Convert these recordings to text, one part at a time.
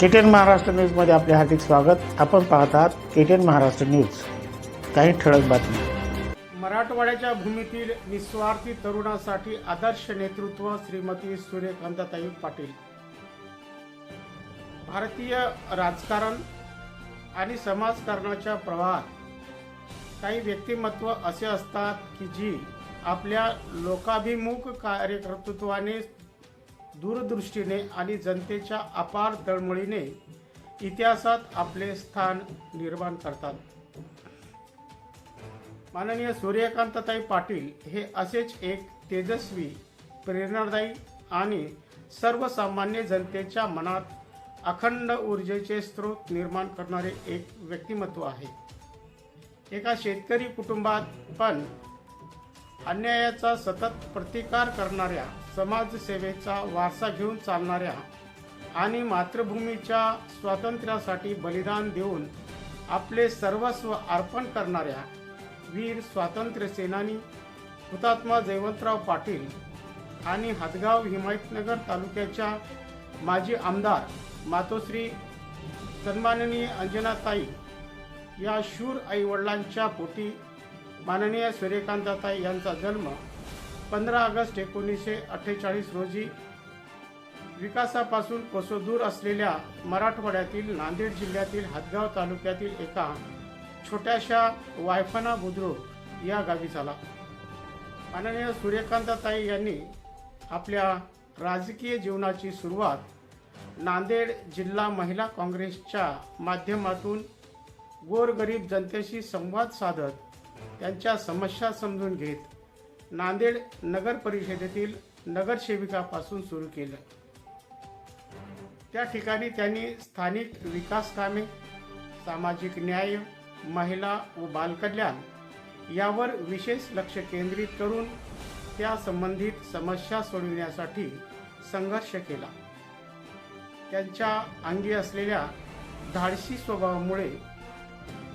केटेन महाराष्ट्र न्यूजमध्ये आपले हार्दिक स्वागत. आपण पाहत आहात केटीएन महाराष्ट्र न्यूज. काही ठळक बातमी मराठवाड्याच्या भूमीतील निस्वार्थी तरुणासाठी आदर्श नेतृत्व श्रीमती सूर्यकांताताई पाटील. भारतीय राजकारण आणि समाजकारणाच्या प्रवाहात काही व्यक्तिमत्व असे असतात की जी आपल्या लोकाभिमुख कार्यकर्तृत्वाने दूरदृष्टीने आणि जनतेच्या अपार तळमळीने इतिहासात आपले स्थान निर्माण करतात. माननीय सूर्यकांतताई पाटील हे असेच एक तेजस्वी प्रेरणादायी आणि सर्वसामान्य जनतेच्या मनात अखंड ऊर्जेचे स्रोत निर्माण करणारे एक व्यक्तिमत्व आहे. एका शेतकरी कुटुंबात पण अन्यायाचा सतत प्रतिकार करणाऱ्या समाजसेवेचा वारसा घेऊन चालणाऱ्या आणि मातृभूमीच्या स्वातंत्र्यासाठी बलिदान देऊन आपले सर्वस्व अर्पण करणाऱ्या वीर स्वातंत्र्य सेनानी हुतात्मा जयवंतराव पाटील आणि हदगाव हिमायतनगर तालुक्याच्या माजी आमदार मातोश्री सन्माननीय अंजनाताई या शूर आईवडिलांच्या पोटी माननीय सूर्यकांताताई यांचा जन्म पंधरा ऑगस्ट एकोणीसशे अठ्ठेचाळीस रोजी विकासापासून कोसोदूर असलेल्या मराठवाड्यातील नांदेड जिल्ह्यातील हदगाव तालुक्यातील एका छोट्याशा वायफना बुद्रुक या गावी झाला. माननीय सूर्यकांताताई यांनी आपल्या राजकीय जीवनाची सुरुवात नांदेड जिल्हा महिला काँग्रेसच्या माध्यमातून गोरगरीब जनतेशी संवाद साधत त्यांच्या समस्या समजून घेत नांदेड नगर परिषदेतील नगरसेविकापासून सुरू केलं. त्या ठिकाणी त्यांनी स्थानिक विकास कामे सामाजिक न्याय महिला व बालकल्याण यावर विशेष लक्ष केंद्रित करून त्या संबंधित समस्या सोडविण्यासाठी संघर्ष केला. त्यांच्या अंगी असलेल्या धाडसी स्वभावामुळे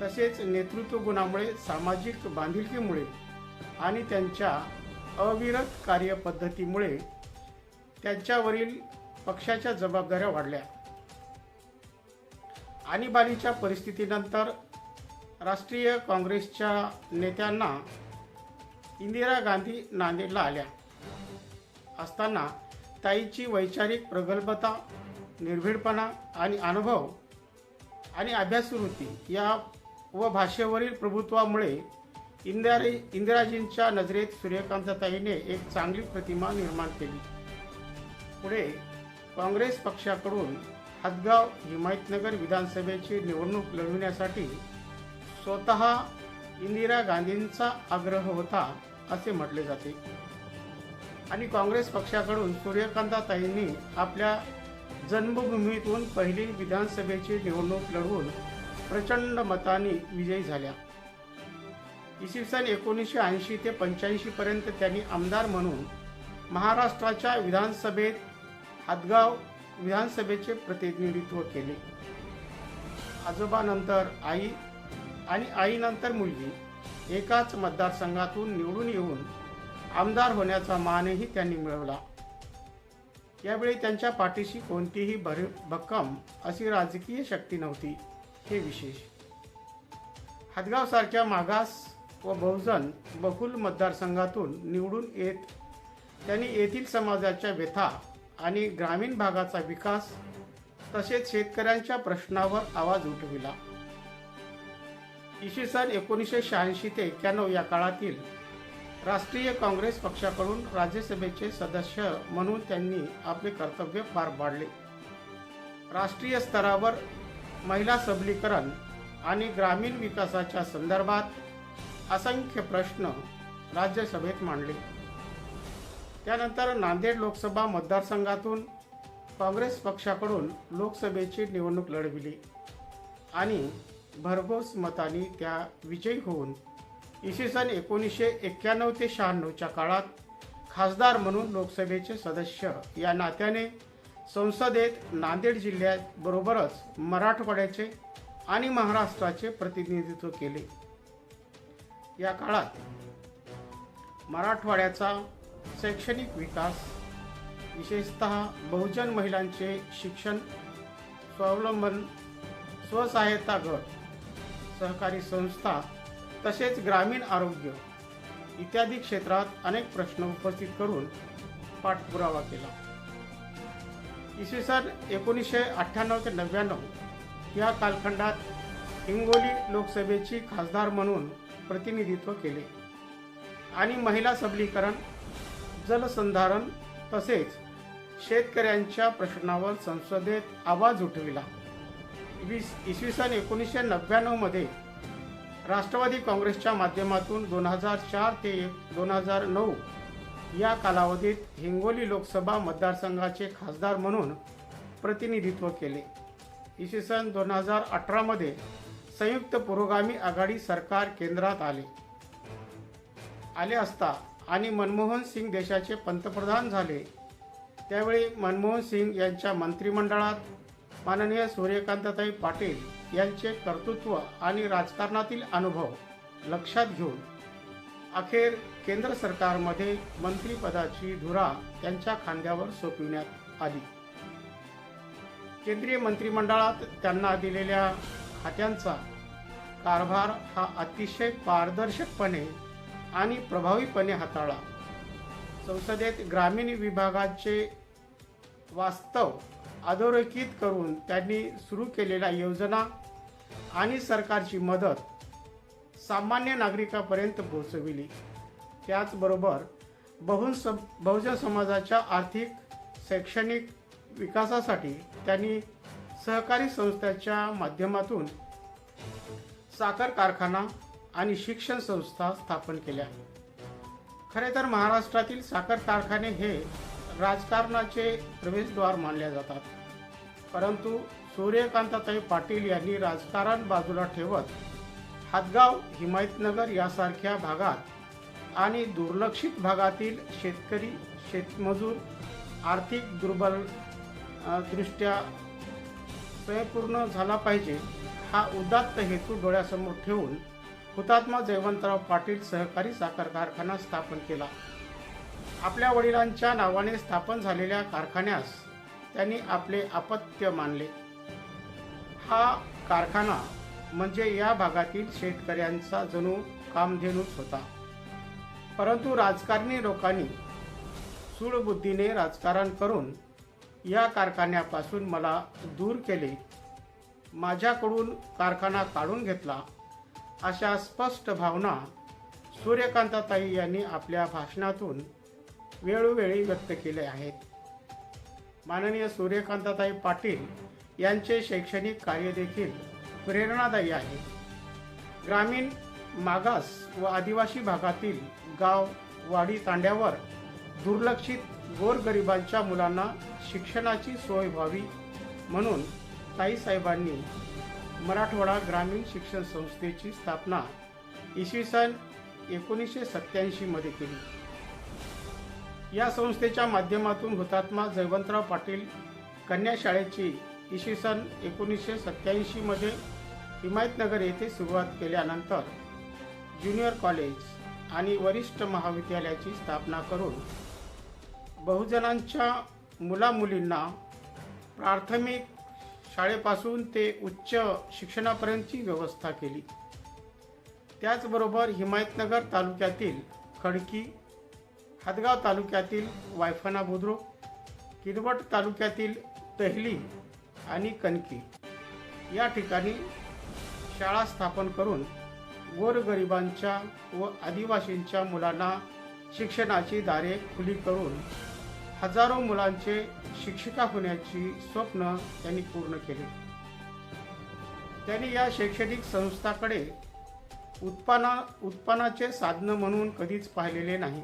तसेच नेतृत्व गुणामुळे सामाजिक बांधिलकीमुळे आणि त्यांच्या अविरत कार्यपद्धतीमुळे त्यांच्यावरील पक्षाच्या जबाबदाऱ्या वाढल्या. आणीबाणीच्या परिस्थितीनंतर राष्ट्रीय काँग्रेसच्या नेत्यांना इंदिरा गांधी नांदेडला आल्या असताना ताईची वैचारिक प्रगल्भता निर्भीडपणा आणि अनुभव आणि अभ्यासवृत्ती या व भाषेवरील प्रभुत्वामुळे इंदिरा इंदिराजींच्या नजरेत सूर्यकांतताईने एक चांगली प्रतिमा निर्माण केली. पुढे काँग्रेस पक्षाकडून हदगाव हिमायतनगर विधानसभेची निवडणूक लढविण्यासाठी स्वतः इंदिरा गांधींचा आग्रह होता असे म्हटले जाते. आणि काँग्रेस पक्षाकडून सूर्यकांताताईंनी आपल्या जन्मभूमीतून पहिली विधानसभेची निवडणूक लढवून प्रचंड मताने विजयी झाल्या. इसवी सन एकोणीसशे ऐंशी ते पंच्याऐंशी पर्यंत त्यांनी आमदार म्हणून महाराष्ट्राच्या विधानसभेत हातगाव विधानसभेचे प्रतिनिधित्व केले. आजोबानंतर आई आणि आईनंतर मुलगी एकाच मतदारसंघातून निवडून येऊन आमदार होण्याचा मानही त्यांनी मिळवला. यावेळी त्यांच्या पाठीशी कोणतीही भर भक्कम अशी राजकीय शक्ती नव्हती. हे विशेष. हदगावसारख्या मागास व बहुजन बहुल मतदारसंघातून निवडून येत. त्यांनी येथील समाजाच्या व्यथा आणि ग्रामीण भागाचा विकास तसेच शेतकऱ्यांच्या प्रश्नावर आवाज उठविला. इसवी सन एकोणीसशे शहाऐंशी ते एक्क्याण्णव या काळातील राष्ट्रीय काँग्रेस पक्षाकडून राज्यसभेचे सदस्य म्हणून त्यांनी आपले कर्तव्य पार पाडले. राष्ट्रीय स्तरावर महिला सबलीकरण आणि ग्रामीण विकासाच्या संदर्भात असंख्य प्रश्न राज्यसभेत मांडले. त्यानंतर नांदेड लोकसभा मतदारसंघातून काँग्रेस पक्षाकडून लोकसभेची निवडणूक लढविली आणि भरघोस मतांनी त्या विजयी होऊन इसवी सन एकोणीसशे एक्क्याण्णव ते शहाण्णवच्या काळात खासदार म्हणून लोकसभेचे सदस्य या नात्याने संसदेत नांदेड जिल्ह्यात बरोबरच मराठवाड्याचे आणि महाराष्ट्राचे प्रतिनिधित्व केले. या काळात मराठवाड्याचा शैक्षणिक विकास विशेषतः बहुजन महिलांचे शिक्षण स्वावलंबन स्वसहायता गट सहकारी संस्था तसेच ग्रामीण आरोग्य इत्यादी क्षेत्रात अनेक प्रश्न उपस्थित करून पाठपुरावा केला. इसवी सन एकोणीसशे अठ्ठ्याण्णव ते नव्याण्णव या कालखंडात हिंगोली लोकसभेची खासदार म्हणून प्रतिनिधित्व केले. आणि महिला सबलीकरण जलसंधारण तसेच शेतकऱ्यांच्या प्रश्नावर संसदेत आवाज उठविला. वीस इसवी सन एकोणीसशे नव्याण्णवमध्ये राष्ट्रवादी काँग्रेसच्या माध्यमातून दोन हजार चार ते दोन हजार नऊ या कालावधीत हिंगोली लोकसभा मतदारसंघाचे खासदार म्हणून प्रतिनिधित्व केले. इसवी सन दोन हजार अठरामध्ये संयुक्त पुरोगामी आघाडी सरकार केंद्रात आले. आले असता आणि मनमोहन सिंग देशाचे पंतप्रधान झाले. त्यावेळी मनमोहन सिंग यांच्या मंत्रिमंडळात माननीय सूर्यकांतताई पाटील यांचे कर्तृत्व आणि राजकारणातील अनुभव लक्षात घेऊन अखेर केंद्र सरकारमध्ये मंत्रिपदाची धुरा त्यांच्या खांद्यावर सोपविण्यात आली. केंद्रीय मंत्रिमंडळात त्यांना दिलेल्या खात्यांचा कारभार हा अतिशय पारदर्शकपणे आणि प्रभावीपणे हाताळला. संसदेत ग्रामीण विभागाचे वास्तव अधोरेखित करून त्यांनी सुरू केलेल्या योजना आणि सरकारची मदत सामान्य नागरिकापर्यंत पोहोचविली. त्याचबरोबर बहुन सम बहुजन समाजाच्या आर्थिक शैक्षणिक विकासासाठी त्यांनी सहकारी संस्थांच्या माध्यमातून साखर कारखाना आणि शिक्षण संस्था स्थापन केल्या. खरे तर महाराष्ट्रातील साखर कारखाने हे राजकारणाचे प्रवेशद्वार मानले जातात. परंतु सूर्यकांताताई पाटील यांनी राजकारण बाजूला ठेवत हातगाव हिमायतनगर यासारख्या भागात आणि दुर्लक्षित भागातील शेतकरी शेतमजूर आर्थिक दुर्बल दृष्ट्या स्वयंपूर्ण झाला पाहिजे. हा उदात्त हेतू डोळ्यासमोर ठेवून हुतात्मा जयवंतराव पाटील सहकारी साखर कारखाना स्थापन केला. आपल्या वडिलांच्या नावाने स्थापन झालेल्या कारखान्यास त्यांनी आपले अपत्य मानले. हा कारखाना म्हणजे या भागातील शेतकऱ्यांचा जणू कामधेनूच होता. परंतु राजकारणी लोकांनी सूडबुद्धीने राजकारण करून या कारखान्यापासून मला दूर केले. माझ्याकडून कारखाना काढून घेतला अशा स्पष्ट भावना सूर्यकांताताई यांनी आपल्या भाषणातून वेळोवेळी व्यक्त केले आहेत. माननीय सूर्यकांताताई पाटील यांचे शैक्षणिक कार्य देखील प्रेरणादायी आहे. ग्रामीण मागास व आदिवासी भागातील गाव वाडी तांड्यावर दुर्लक्षित गोरगरिबांच्या मुलांना शिक्षणाची सोय व्हावी म्हणून ताईसाहेबांनी मराठवाडा ग्रामीण शिक्षण संस्थेची स्थापना इसवी सन एकोणीसशे सत्याऐंशीमध्ये केली. या संस्थेच्या माध्यमातून हुतात्मा जयवंतराव पाटील कन्या शाळेची इसवी सन एकोणीसशे सत्याऐंशीमध्ये हिमायतनगर येथे सुरुवात केल्यानंतर ज्युनियर कॉलेज आणि वरिष्ठ महाविद्यालयाची स्थापना करून बहुजनांच्या मुलामुलींना प्राथमिक शाळेपासून ते उच्च शिक्षणापर्यंतची व्यवस्था केली. त्याचबरोबर हिमायतनगर तालुक्यातील खडकी हदगाव तालुक्यातील वायफना बुद्रुक किनवट तालुक्यातील तहली आणि कणकी या ठिकाणी शाळा स्थापन करून गोरगरिबांच्या व आदिवासींच्या मुलांना शिक्षणाची दारे खुली करून हजारो मुलांचे शिक्षिका होण्याची स्वप्न त्यांनी पूर्ण केले. त्यांनी या शैक्षणिक संस्थाकडे उत्पन्ना उत्पन्नाचे साधनं म्हणून कधीच पाहिलेले नाही.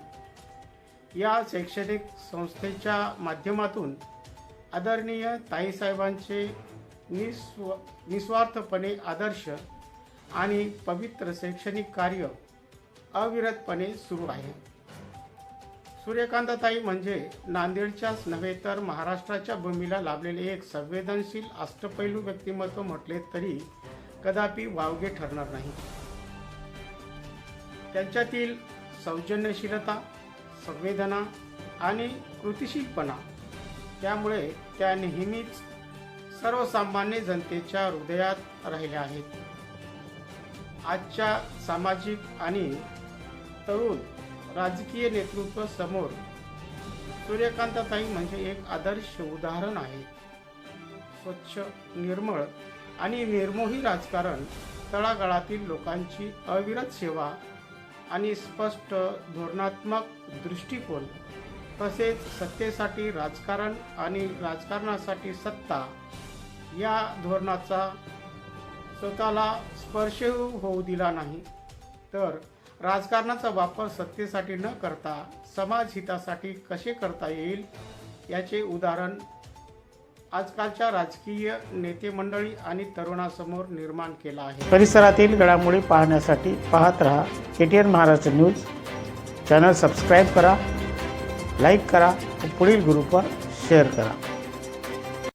या शैक्षणिक संस्थेच्या माध्यमातून आदरणीय ताईसाहेबांचे निस्व निस्वार्थपणे आदर्श आणि पवित्र शैक्षणिक कार्य अविरतपणे सुरू आहे. सूर्यकांतताई म्हणजे नांदेडच्याच नव्हे तर महाराष्ट्राच्या भूमीला लाभलेले एक संवेदनशील अष्टपैलू व्यक्तिमत्व म्हटले तरी कदापि वावगे ठरणार नाही. त्यांच्यातील सौजन्यशीलता संवेदना आणि कृतिशीलपणा त्यामुळे त्या नेहमीच सर्वसामान्य जनतेच्या हृदयात राहिल्या आहेत. आजच्या सामाजिक आणि तरुण राजकीय नेतृत्व समोर. सूर्यकांतताई म्हणजे एक आदर्श उदाहरण आहे. स्वच्छ निर्मळ आणि निर्मोही राजकारण तळागाळातील लोकांची अविरत सेवा आणि स्पष्ट धोरणात्मक दृष्टिकोन तसेच सत्तेसाठी राजकारण आणि राजकारणासाठी सत्ता या धोरणाचा स्वतःला स्पर्श होऊ दिला नाही. तर राजकारणाचा वापर सत्तेसाठी न करता समाज हितासाठी कसे करता येईल याचे उदाहरण आजकालच्या राजकीय नेते मंडळी आणि तरुणासमोर निर्माण केला आहे. परिसरातील घडामोडी पाहण्यासाठी पाहत रहा K T N Maharashtra news. Channel subscribe करा लाईक करा पुढील ग्रुपवर शेअर करा.